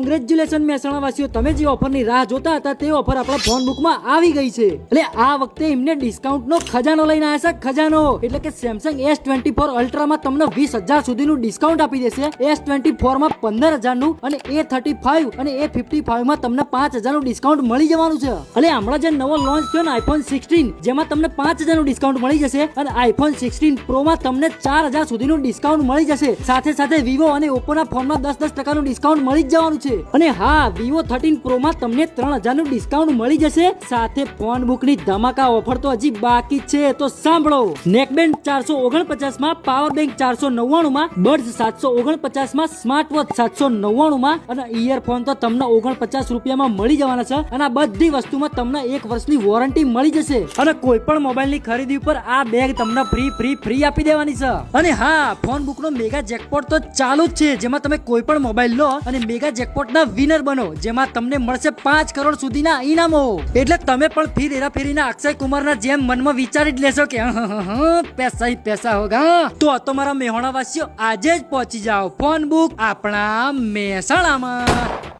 Congratulation મહેસાણાવાસીઓ તમે જે ઓફરની રાહ જોતા હતા, તે ઓફર આપણા ફોન બુકમાં આવી ગઈ છે. એટલે આ વખતે એમને ડિસ્કાઉન્ટનો ખજાનો લઈને આવ્યા છે, ખજાનો. એટલે કે સેમસંગ એસ ટ્વેન્ટી ફોર અલ્ટ્રામાં તમને વીસ હજાર સુધીનું ડિસ્કાઉન્ટ આપી દેશે. એસ ટ્વેન્ટી ફોરમાં પંદર હજારનું અને એ થર્ટી ફાઈવ અને એ ફિફ્ટી ફાઈવમાં તમને પાંચ હજારનું ડિસ્કાઉન્ટ મળી જવાનું છે. એટલે હમણાં જે નવો લોન્ચ થયો ને આઈફોન સિક્સટીન જેમાં તમને પાંચ હજારનું ડિસ્કાઉન્ટ મળી જશે અને આઈફોન સિક્સટીન પ્રોમાં તમને ચાર હજાર સુધીનું ડિસ્કાઉન્ટ મળી જશે. સાથે સાથે વિવો અને ઓપ્પોના ફોનમાં દસ દસ ટકાનું ડિસ્કાઉન્ટ મળી જ જવાનું છે. અને હા વિવો થર્ટીન પ્રોમાં તમને ત્રણ હજારનું ડિસ્કાઉન્ટ મળી જશે. સાથે ફોન બુકની ધમાકા ઓફર તો હજી બાકી છે, તો સાંભળો. નેકબેન્ડ ચારસો ઓગણપચાસમાં પાવર બેંક ચારસો નવ્વાણું માં બર્ડ્સ સાતસો ઓગણપચાસમાં સ્માર્ટ વોચ સાતસો નવ્વાણું માં અને ઇયરફોન તો તમને ઓગણપચાસ રૂપિયામાં મળી જવાના છે. અને આ બધી વસ્તુમાં તમને એક વર્ષની વોરંટી મળી જશે. અને કોઈ પણ મોબાઈલની ખરીદી ઉપર આ બેગ તમને ફ્રી ફ્રી ફ્રી આપી દેવાની છે. અને હા ફોન બુકનો મેગા જેકપોટ તો ચાલુ જ છે. જેમાં તમે કોઈ પણ મોબાઈલ લો અને મેગા જેકપોટના વિનર બનો, જેમાં તમને મળશે પાંચ કરોડ સુધીના ઇનામો એટલે તમે પણ ફીર હેરાફેરીના અક્ષય કુમારના જેમ મનમાં વિચારી જ લેશો કે પૈસા હી પૈસા હોગા તો તો મારા મહેણાવાસીઓ આજે જ પહોંચી જાઓ. ફોન બુક આપણા મહેસાણામાં.